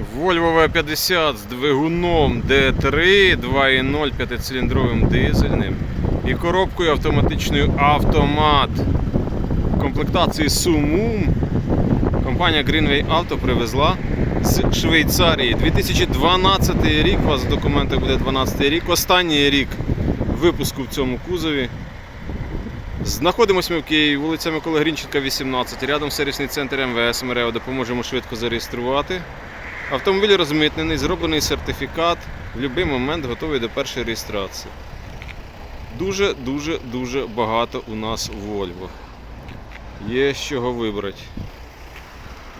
Volvo V50 з двигуном D3 2.0 п'ятициліндровим дизельним і коробкою автоматичною автомат комплектації Sumum компанія Greenway Auto привезла з Швейцарії. 2012 рік, у вас в документах буде 12 рік, останній рік випуску в цьому кузові. Знаходимося ми в Києві, вулиця Миколи Грінченка, 18. Рядом сервісний центр МВС МРЕО допоможемо швидко зареєструвати. Автомобіль розмитнений, зроблений сертифікат, в будь-який момент готовий до першої реєстрації. Дуже, дуже, багато у нас Volvo. Є з чого вибрати.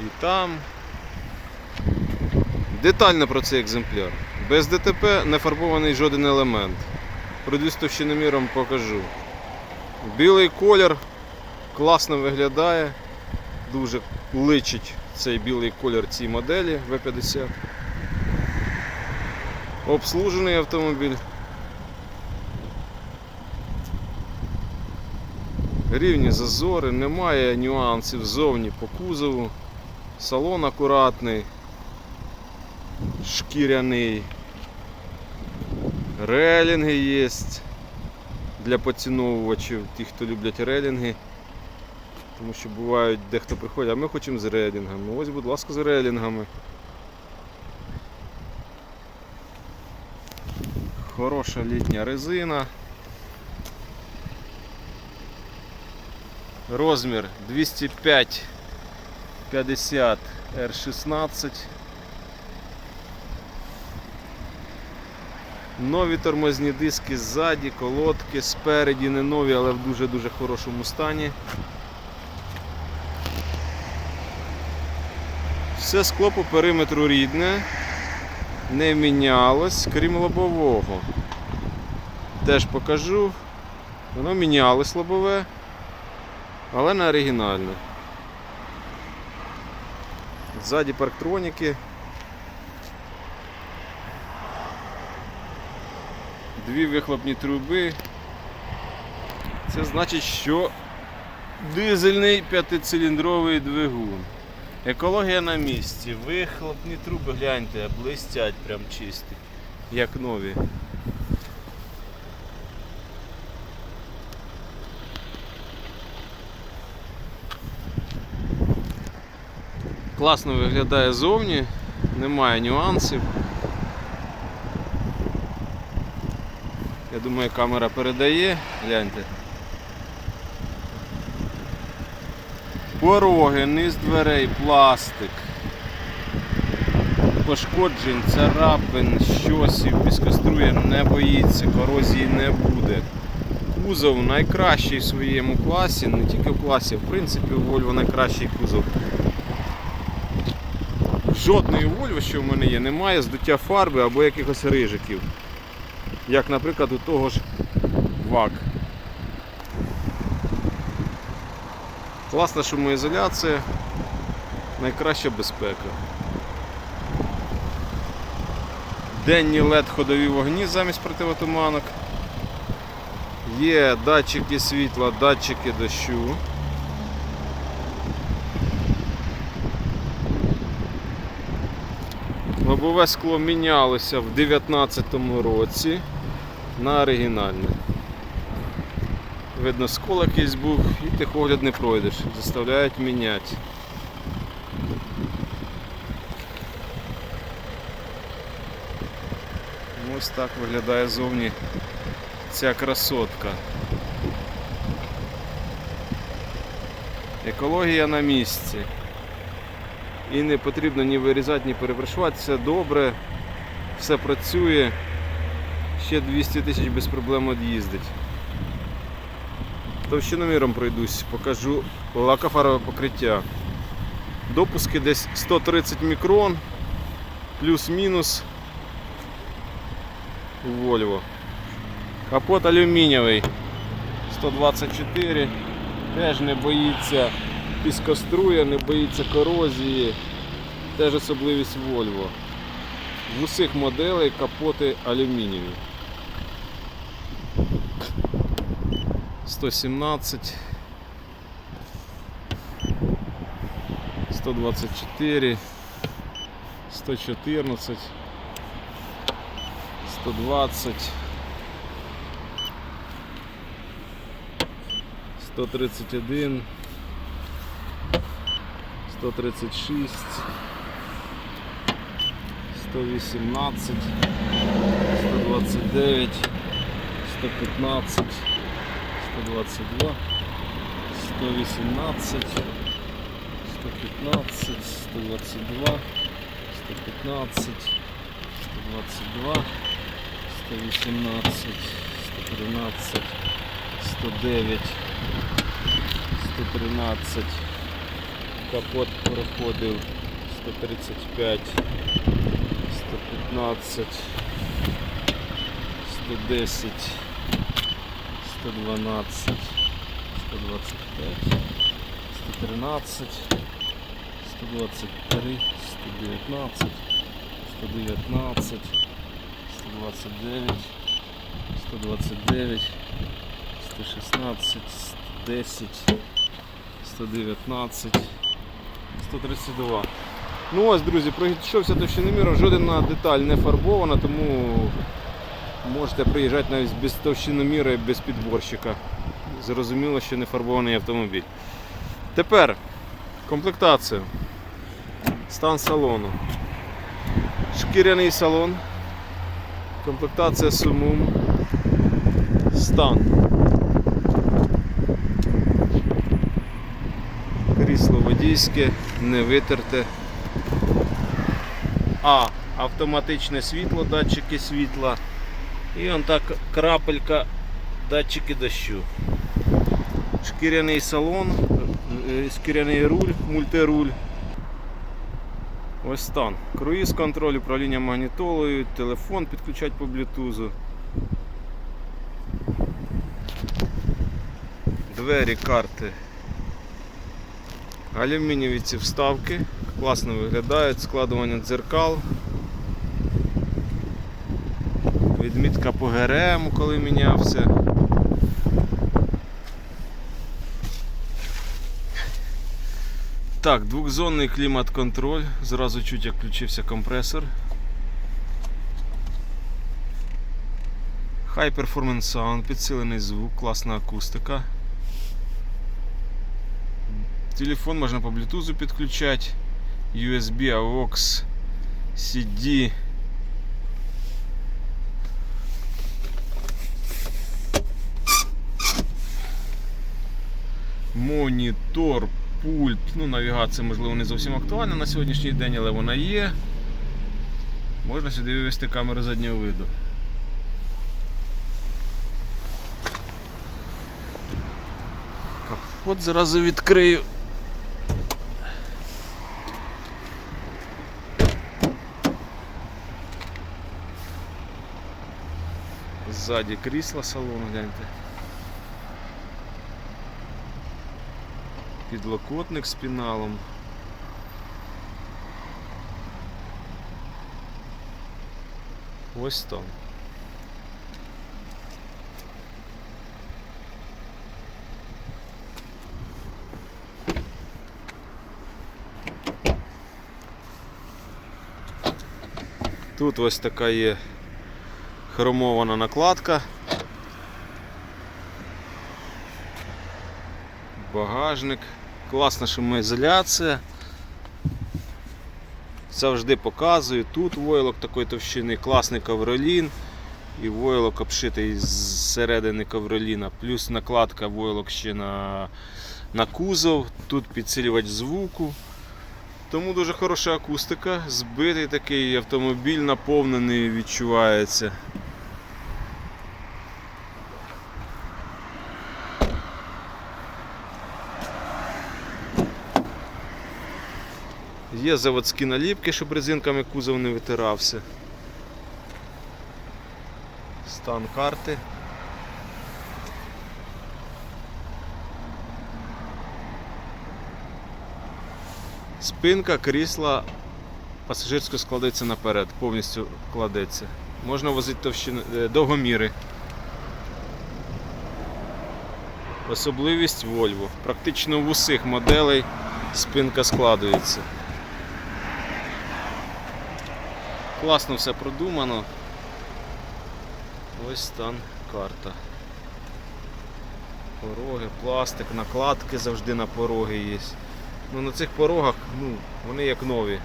І там. Детально про цей екземпляр. Без ДТП не фарбований жоден елемент. Пройдусь товщиноміром покажу. Білий колір класно виглядає, дуже личить цей білий колір цій моделі V50. Обслужений автомобіль. Рівні зазори, немає нюансів ззовні по кузову. Салон акуратний, шкіряний. Релінги є для поціновувачів, тих, хто люблять релінги. Тому що бувають дехто приходить, а ми хочемо з релінгами. Ось, будь ласка, з релінгами. Хороша літня резина. Розмір 205 50 R16. Нові тормозні диски ззаді, колодки, спереді не нові, але в дуже-дуже хорошому стані. Все скло по периметру рідне, не мінялось, крім лобового. Теж покажу. Воно мінялось лобове, але не оригінальне. Ззаді парктроніки. Дві вихлопні труби. Це значить, що дизельний п'ятициліндровий двигун. Екологія на місці. Вихлопні труби, гляньте, блистять прям чисті, як нові. Класно виглядає зовні, немає нюансів. Я думаю, камера передає, гляньте. Пороги, низ дверей, пластик. Пошкоджень, царапин, щосів, піскострує не боїться, корозії не буде. Кузов найкращий в своєму класі, не тільки в класі, в принципі у Volvo найкращий кузов. Жодної Volvo, що в мене є, немає здуття фарби або якихось рижиків. Як, наприклад, у того ж ВАК. Класна шумоізоляція, найкраща безпека. Денні LED ходові вогні замість противотуманок. Є датчики світла, датчики дощу. Лобове скло мінялося в 2019 році на оригінальне. Видно, скол якийсь був і тихогляд не пройдеш. Заставляють міняти. Ось так виглядає зовні ця красотка. Екологія на місці. І не потрібно ні вирізати, ні перепрошувати. Все добре, все працює. Ще 200 тисяч без проблем від'їздить. Товщиноміром пройдусь, покажу лакофарове покриття. Допуски десь 130 мікрон, плюс-мінус у Volvo. Капот алюмінієвий 124, теж не боїться піскоструя, не боїться корозії, теж особливість Volvo. В усіх моделей капоти алюмінієві. 117 124 114, 120, 131, 136, 118, 129, 115, 122, 118, 115, 122, 115, 122, 118, 113, 109, 113, капот проходив 135, 115, 110, 112, 125, 113, 123, 119, 119, 129, 129, 116, 110, 119, 132. Ну ось, друзі, пройшовся товщиноміром, жодна деталь не фарбована, тому можете приїжджати навіть без товщиноміра і без підборщика. Зрозуміло, що не фарбований автомобіль. Тепер комплектація. Стан салону. Шкіряний салон. Комплектація сумум. Стан. Крісло водійське, не витерте. А. Автоматичне світло, датчики світла. І он так крапелька, датчики дощу. Шкіряний салон, е, шкіряний руль, мультируль. Ось стан. Круїз контроль, управління магнітолою, телефон підключать по блютузу. Двері, карти. Алюмінієві ці вставки. Класно виглядають, складування дзеркал. Відмітка по ГРМ, коли мінявся. Так, двохзонний клімат-контроль. Зразу чуть як включився компресор. High Performance Sound, підсилений звук, класна акустика. Телефон можна по Bluetooth підключати. USB, AUX, CD. Монітор, пульт, ну навігація можливо не зовсім актуальна на сьогоднішній день, але вона є. Можна сюди вивести камеру заднього виду. Капот зразу відкрию. Ззаді крісла салону, гляньте. Підлокотник з піналом. Ось там. Тут ось така є хромована накладка. Багажник, класна шумоізоляція. Завжди показую. Тут войлок такої товщини, класний ковролін. І войлок обшитий зсередини ковроліна, плюс накладка войлок ще на, на кузов, тут підсилювач звуку. Тому дуже хороша акустика, збитий такий автомобіль наповнений відчувається. Є заводські наліпки, щоб резинками кузов не витирався. Стан карти. Спинка крісла пасажирського складеться наперед, повністю кладеться. Можна возити товщини, е, довгоміри. Особливість Volvo. Практично в усіх моделей спинка складується. Класно все продумано. Ось стан карта. Пороги, пластик, накладки завжди на пороги є. Ну на цих порогах ну, вони як нові.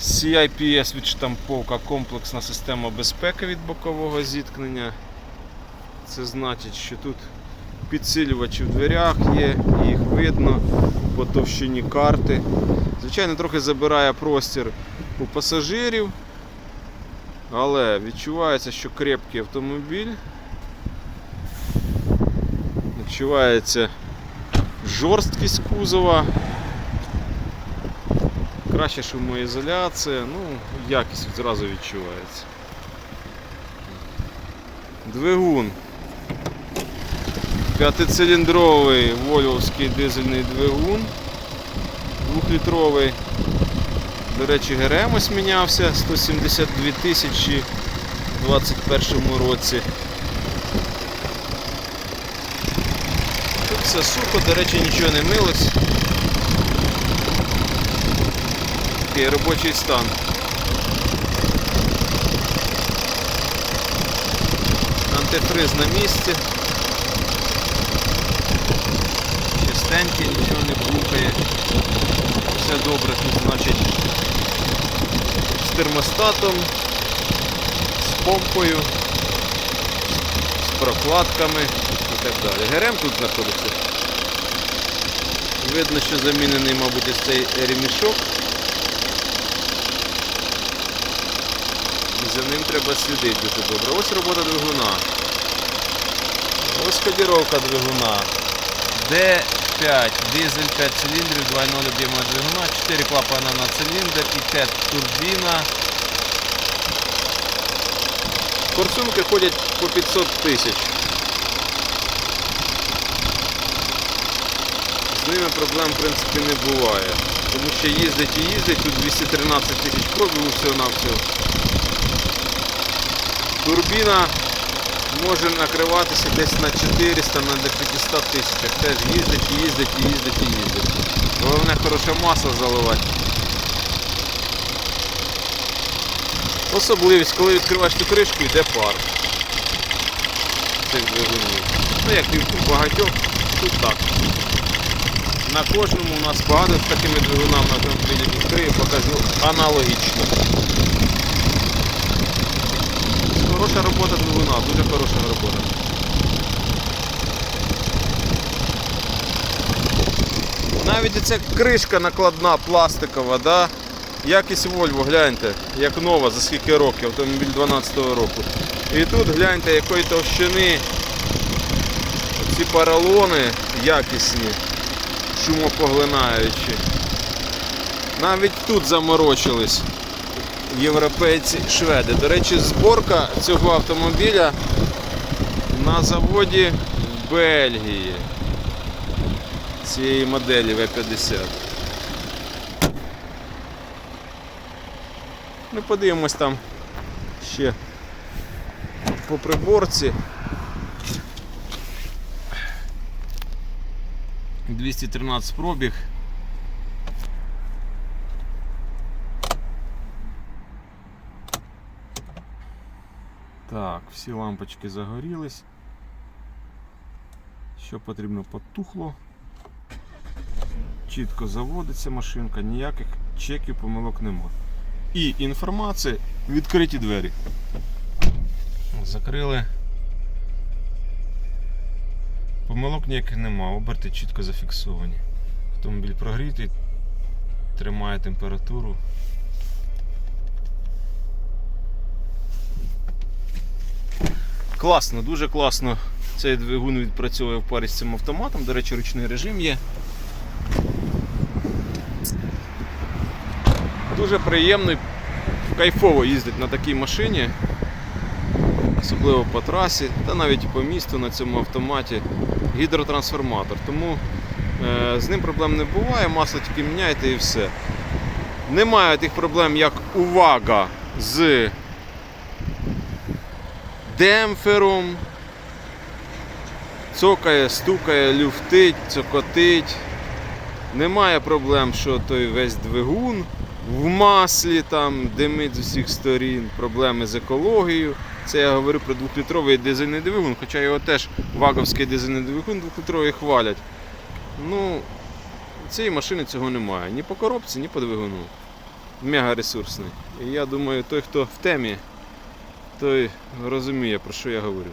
CIPS відштамповка комплексна система безпеки від бокового зіткнення. Це значить, що тут підсилювачі в дверях є, їх видно по товщині карти. Звичайно, трохи забирає простір у пасажирів, але відчувається, що крепкий автомобіль. Відчувається жорсткість кузова. Краща шумоізоляція, ну, якість зразу відчувається. Двигун. П'ятициліндровий вольвовський дизельний двигун. Двохлітровий. До речі, ГРМ ось мінявся 172 тисячі у 2021 році. Тут все сухо, до речі, нічого не милось. Такий робочий стан. Антифриз на місці. Чистенький, нічого не плукає. Все добре тут, значить, з термостатом, з помпою, з прокладками і так далі. ГРМ тут знаходиться. Видно, що замінений, мабуть, ось цей ремішок. За ним треба слідити дуже добре. Ось робота двигуна. Ось кодіровка двигуна. D5, дизель 5 циліндрів, 2.0 об'ємна двигуна, 4 клапана на циліндр і ТЕТ турбіна. Форсунки ходять по 500 тисяч. З ними проблем в принципі не буває. Тому що їздить і їздить, тут 213 тисяч пробігу всього-навсього. Турбіна може накриватися десь на 400 на 500 тисячах. Теж їздить, їздить, і їздить, і їздить. Головне хороше масло заливати. Особливість, коли відкриваєш цю кришку, йде пар. Цих двигунів. Ну як і у багатьох, тут так. На кожному у нас багато з такими двигунами на автомобілі відкрию, покажу аналогічно. Хороша робота двигуна, дуже хороша робота. Навіть ця кришка накладна пластикова, да? якість Volvo, гляньте, як нова, за скільки років, автомобіль 12-го року. І тут гляньте якої товщини ці поролони якісні, шумопоглинаючі. Навіть тут заморочились європейці шведи. До речі, зборка цього автомобіля на заводі в Бельгії цієї моделі В50. Ми подивимось там ще по приборці. 213 пробіг. Так, всі лампочки загорілись. Що потрібно потухло. Чітко заводиться машинка, ніяких чеків, помилок нема. І інформація, відкриті двері. Закрили. Помилок ніяких нема, оберти чітко зафіксовані. Автомобіль прогрітий, тримає температуру. Класно, дуже класно. Цей двигун відпрацьовує в парі з цим автоматом. До речі, ручний режим є. Дуже приємно кайфово їздить на такій машині, особливо по трасі, та навіть по місту на цьому автоматі гідротрансформатор. Тому е, з ним проблем не буває, масло тільки міняєте і все. Немає тих проблем, як увага з демпфером. Цокає, стукає, люфтить, цокотить. Немає проблем, що той весь двигун в маслі там димить з усіх сторін, проблеми з екологією. Це я говорю про двохлітровий дизельний двигун, хоча його теж ваговський дизельний двигун двохлітровий хвалять. Ну, цієї машини цього немає. Ні по коробці, ні по двигуну. Мега ресурсний. І я думаю, той, хто в темі, той розуміє, про що я говорю.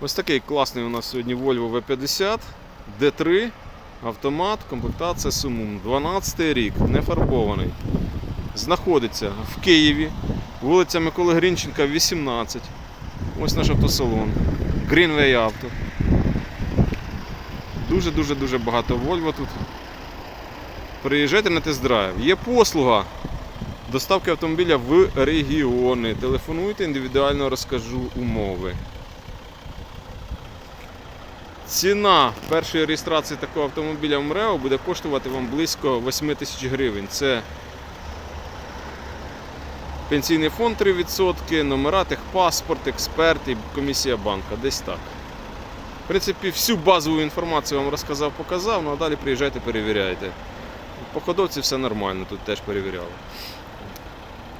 Ось такий класний у нас сьогодні Volvo V50 D3, автомат, комплектація Sumum. 12 рік, не фарбований. Знаходиться в Києві, вулиця Миколи Грінченка, 18. Ось наш автосалон. Greenway Auto. Дуже-дуже дуже багато Volvo тут. Приїжджайте на тест-драйв. Є послуга доставки автомобіля в регіони. Телефонуйте, індивідуально розкажу умови. Ціна першої реєстрації такого автомобіля в МРЕО буде коштувати вам близько 8 тисяч гривень. Це пенсійний фонд 3%, номера, техпаспорт, експерт і комісія банка. Десь так. В принципі, всю базову інформацію вам розказав, показав, ну а далі приїжджайте, перевіряйте. По ходовці все нормально, тут теж перевіряли.